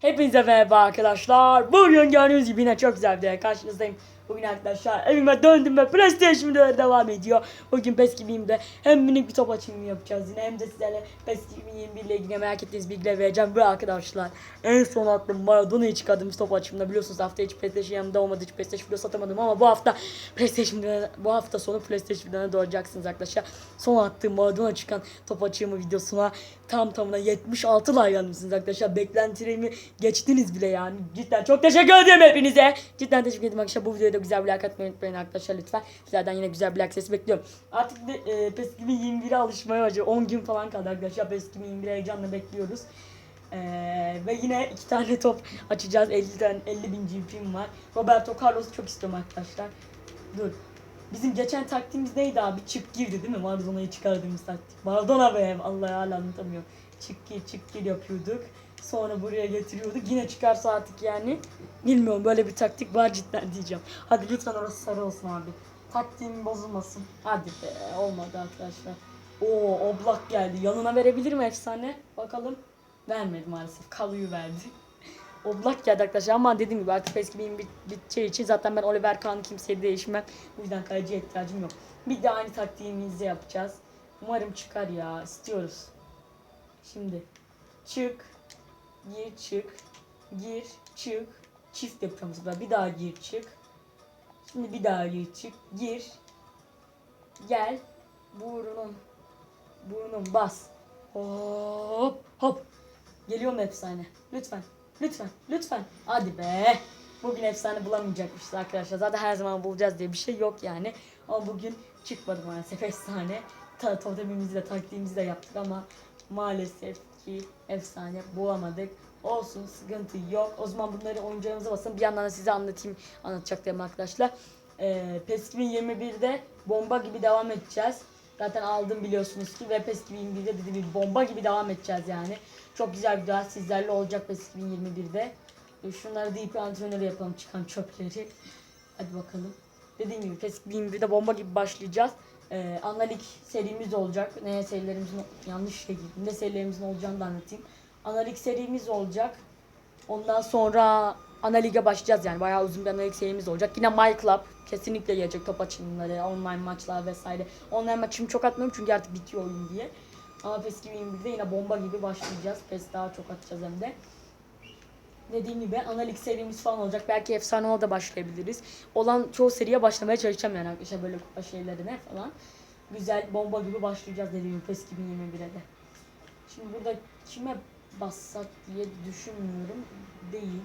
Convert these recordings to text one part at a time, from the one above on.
Hepinize merhaba arkadaşlar. Bugün gördüğünüz gibi yine çok güzel bir karşınızdayım. Bugün arkadaşlar evime döndüm ve PlayStation videoları devam ediyor. Bugün PES gibiyim hem minik bir top açılımı yapacağız yine hem de sizlerle PES 2021 ile ilgili merak ettiğiniz bilgiler vereceğim. Ve arkadaşlar en son attığım Maradona'yı çıkardığımız top açılımında biliyorsunuz hafta hiç PlayStation yanımda olmadığı için PlayStation video satamadım ama bu hafta PlayStation videolarına- bu hafta sonu PlayStation videolarına doğacaksınız arkadaşlar. Son attığım Maradona çıkan top açılımı videosuna tam tamına 76 like gelmişsiniz arkadaşlar. Beklentilerimi geçtiniz bile yani. Cidden çok teşekkür ederim hepinize. Cidden teşekkür ederim arkadaşlar. Bu videoya güzel bir like atmayı unutmayın arkadaşlar lütfen. Sizlerden yine güzel bir like sesi bekliyorum. Artık de, e, PES 2021'e alışmaya başlıyor. 10 gün falan kaldı arkadaşlar. PES 2021'e heyecanla bekliyoruz. Ee, ve yine iki tane top açacağız. 50 tane 50 bin GP'm var. Roberto Carlos'u çok istiyorum arkadaşlar. Dur. Bizim geçen taktiğimiz neydi abi? Çık girdi değil mi? Maradona'yı çıkardığımız taktik. Maradona be Allah hala anlatamıyorum. Çık gir çık gir yapıyorduk. Sonra buraya getiriyorduk. Yine çıkarsa artık yani. Bilmiyorum böyle bir taktik var cidden diyeceğim. Hadi lütfen orası sarı olsun abi. Taktiğim bozulmasın. Hadi be olmadı arkadaşlar. Oo oblak geldi. Yanına verebilir mi efsane? Bakalım. Vermedi maalesef. Kalu'yu verdi. Oblak geldi arkadaşlar ama dediğim gibi artık eski benim biteceği için zaten ben Oliver Kahn'ı kimseye değişmem. Bu yüzden kaleciye ihtiyacım yok. Bir de aynı taktiğimizi yapacağız. Umarım çıkar ya. istiyoruz. Şimdi çık, gir çık, gir çık, çift yapacağım bu. Bir daha gir çık. Şimdi bir daha gir çık, gir, gel, burnun, burnun bas. Hop hop. Geliyor mu efsane? Lütfen. Lütfen. Lütfen. Hadi be. Bugün efsane bulamayacakmışız arkadaşlar. Zaten her zaman bulacağız diye bir şey yok yani. Ama bugün çıkmadı maalesef efsane. Totemimizi de taktiğimizi de yaptık ama maalesef ki efsane bulamadık. Olsun sıkıntı yok. O zaman bunları oyuncağımıza basın. Bir yandan da size anlatayım. Anlatacaklarım arkadaşlar. Ee, PES 2021'de bomba gibi devam edeceğiz. Zaten aldım biliyorsunuz ki ve PES 2021'de dediğim gibi bomba gibi devam edeceğiz yani. Çok güzel bir daha sizlerle olacak PES 2021'de. E, Şunları DP antrenörü yapalım çıkan çöpleri. Hadi bakalım. Dediğim gibi PES 2021'de bomba gibi başlayacağız. Ee, analik serimiz olacak. Ne serilerimizin yanlış. Ne serilerimizin olacağını da anlatayım. Analik serimiz olacak. Ondan sonra ana lige başlayacağız yani bayağı uzun bir analik serimiz olacak. Yine My Club kesinlikle gelecek top açılımları, online maçlar vesaire. Online maçımı çok atmıyorum çünkü artık bitiyor oyun diye. Ama PES 2021'de yine bomba gibi başlayacağız. PES daha çok atacağız hem de. Dediğim gibi analik serimiz falan olacak. Belki efsane ona da başlayabiliriz. Olan çoğu seriye başlamaya çalışacağım yani arkadaşlar böyle kupa şeylerine falan. Güzel bomba gibi başlayacağız dediğim gibi PES 2021'e de. Şimdi burada kime bassak diye düşünmüyorum. Değil.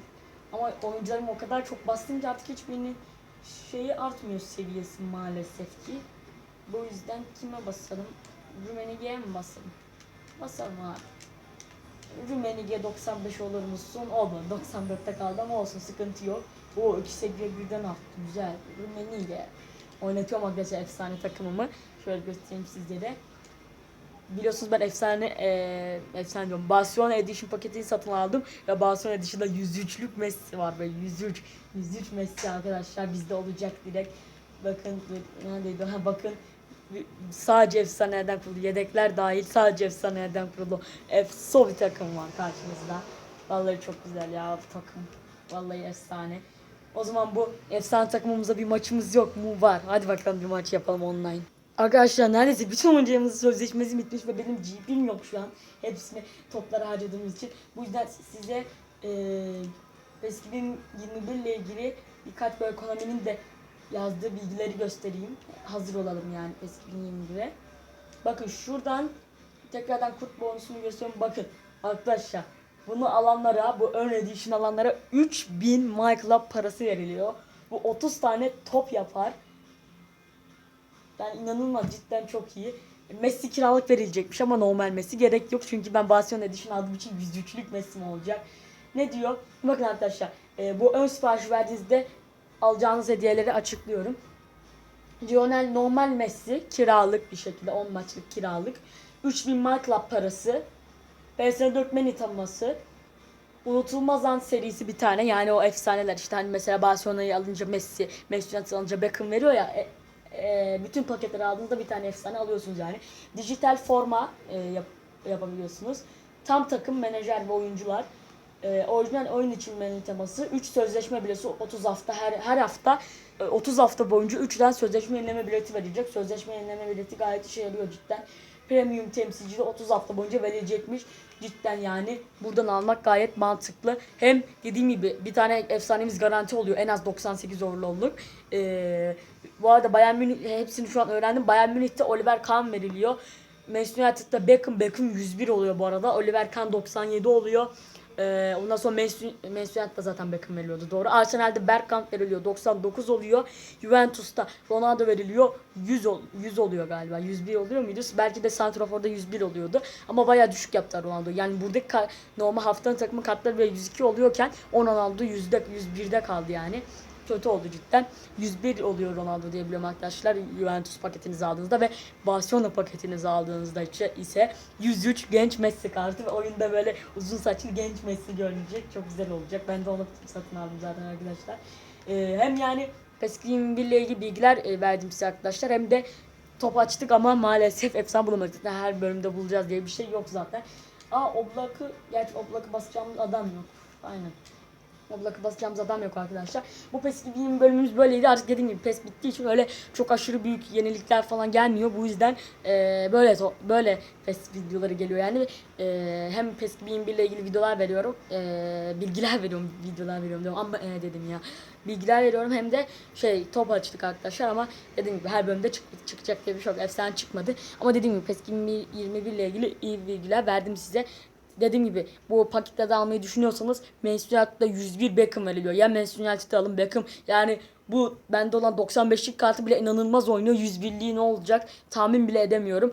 Ama oyuncularım o kadar çok bastınca artık hiçbirinin şeyi artmıyor seviyesi maalesef ki. Bu yüzden kime basalım? Rumenige'ye mi basalım? Basalım abi. Rumenige 95 olur musun? Olmadı. 94'te kaldı ama olsun sıkıntı yok. O iki seviye birden arttı. Güzel. Rumenige. Oynatıyorum arkadaşlar efsane takımımı. Şöyle göstereyim sizlere. Biliyorsunuz ben efsane eee efsane diyorum. Barcelona Edition paketini satın aldım ve Barcelona Edition'da 103'lük Messi var böyle 103 103 Messi arkadaşlar bizde olacak direkt. Bakın neredeydi? Ha bakın sadece efsanelerden kurulu yedekler dahil sadece efsanelerden kurulu efso bir takım var karşımızda. Vallahi çok güzel ya bu takım. Vallahi efsane. O zaman bu efsane takımımızda bir maçımız yok mu? Var. Hadi bakalım bir maç yapalım online. Arkadaşlar neredeyse bütün oyuncularımızın sözleşmesi bitmiş ve benim GP'm yok şu an. Hepsini toplara harcadığımız için. Bu yüzden size PES 2021 ile ilgili birkaç böyle ekonominin de yazdığı bilgileri göstereyim. Hazır olalım yani PES 2021'e. Bakın şuradan tekrardan kurt bonusunu gösteriyorum. Bakın arkadaşlar bunu alanlara, bu ön edition alanlara 3000 My Club parası veriliyor. Bu 30 tane top yapar. Yani inanılmaz cidden çok iyi. Messi kiralık verilecekmiş ama normal Messi gerek yok. Çünkü ben Barcelona Edition aldığım için 103'lük Messi olacak? Ne diyor? Bakın arkadaşlar e, bu ön sipariş verdiğinizde alacağınız hediyeleri açıklıyorum. Lionel normal Messi kiralık bir şekilde 10 maçlık kiralık. 3000 My Club parası. PS4 menü tanıması. Unutulmaz An serisi bir tane yani o efsaneler işte hani mesela Barcelona'yı alınca Messi, Messi alınca Beckham veriyor ya e, e, bütün paketleri aldığınızda bir tane efsane alıyorsunuz yani. Dijital forma e, yap- yapabiliyorsunuz. Tam takım menajer ve oyuncular. E, orijinal oyun için menü teması 3 sözleşme bileti 30 hafta her her hafta e, 30 hafta boyunca 3'den sözleşme yenileme bileti verilecek. Sözleşme yenileme bileti gayet işe yarıyor cidden. Premium temsilcili 30 hafta boyunca verilecekmiş. Cidden yani buradan almak gayet mantıklı. Hem dediğim gibi bir tane efsanemiz garanti oluyor. En az 98 overall'luk. Ee, bu arada Bayern Münih hepsini şu an öğrendim. Bayern Münih'te Oliver Kahn veriliyor. Manchester United'da Beckham, Beckham 101 oluyor bu arada. Oliver Kahn 97 oluyor. Ee, ondan sonra Manchester United'da zaten Beckham veriliyordu doğru. Arsenal'de Bergkamp veriliyor 99 oluyor. Juventus'ta Ronaldo veriliyor 100 ol, 100 oluyor galiba. 101 oluyor muydu? Belki de Santrafor'da 101 oluyordu. Ama bayağı düşük yaptılar Ronaldo. Yani buradaki normal haftanın takımı kartları böyle 102 oluyorken o Ronaldo yüzde 101'de kaldı yani. Kötü oldu cidden. 101 oluyor Ronaldo diye biliyorum arkadaşlar. Juventus paketinizi aldığınızda ve Barcelona paketinizi aldığınızda ise- ise 103 genç Messi kartı ve oyunda böyle uzun saçlı genç Messi görünecek. Çok güzel olacak. Ben de onu satın aldım zaten arkadaşlar. Ee, hem yani PES 21 ile ilgili bilgiler e, verdim size arkadaşlar. Hem de top açtık ama maalesef efsane bulamadık. Her bölümde bulacağız diye bir şey yok zaten. Aa Oblak'ı, gerçi Oblak'ı basacağımız adam yok. Aynen. Oblak'ı basacağımız adam yok arkadaşlar. Bu PES 2020 bölümümüz böyleydi. Artık dediğim gibi PES bittiği için öyle çok aşırı büyük yenilikler falan gelmiyor. Bu yüzden eee, böyle böyle PES videoları geliyor yani. Eee, hem PES 2021 ile ilgili videolar veriyorum. Eee, bilgiler veriyorum. Videolar veriyorum diyorum. Ama e, dedim ya. Bilgiler veriyorum hem de şey top açtık arkadaşlar ama dediğim gibi her bölümde çık çıkacak diye bir şey. Efsane çıkmadı. Ama dediğim gibi PES 2021 ile ilgili iyi bilgiler verdim size dediğim gibi bu paketlerde almayı düşünüyorsanız Manchester United'da 101 Beckham veriliyor. Ya Manchester United'ı alın Beckham. Yani bu bende olan 95'lik kartı bile inanılmaz oynuyor. 101'liği ne olacak tahmin bile edemiyorum.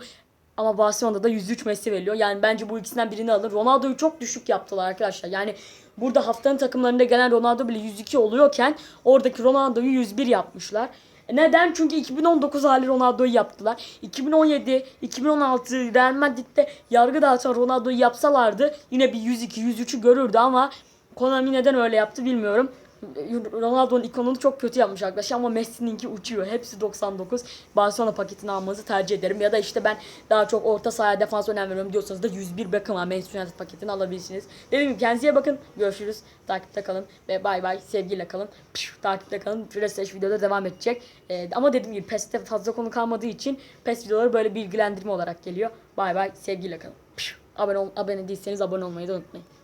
Ama Barcelona'da da 103 Messi veriliyor. Yani bence bu ikisinden birini alır. Ronaldo'yu çok düşük yaptılar arkadaşlar. Yani burada haftanın takımlarında gelen Ronaldo bile 102 oluyorken oradaki Ronaldo'yu 101 yapmışlar. Neden? Çünkü 2019 hali Ronaldo'yu yaptılar. 2017, 2016 Real Madrid'de yargı dağıtan Ronaldo'yu yapsalardı yine bir 102, 103'ü görürdü ama Konami neden öyle yaptı bilmiyorum. Ronaldo'nun ikonunu çok kötü yapmış arkadaşlar ama Messi'ninki uçuyor. Hepsi 99. Barcelona paketini almanızı tercih ederim. Ya da işte ben daha çok orta sahaya defans önem veriyorum diyorsanız da 101 Beckham var. Manchester United paketini alabilirsiniz. Dediğim gibi kendinize bakın. Görüşürüz. Takipte kalın ve bay bay. Sevgiyle kalın. Piş, takipte kalın. PlayStation videoda devam edecek. Ee, ama dediğim gibi PES'te fazla konu kalmadığı için PES videoları böyle bilgilendirme olarak geliyor. Bay bay. Sevgiyle kalın. Piş. Abone, ol, abone değilseniz abone olmayı da unutmayın.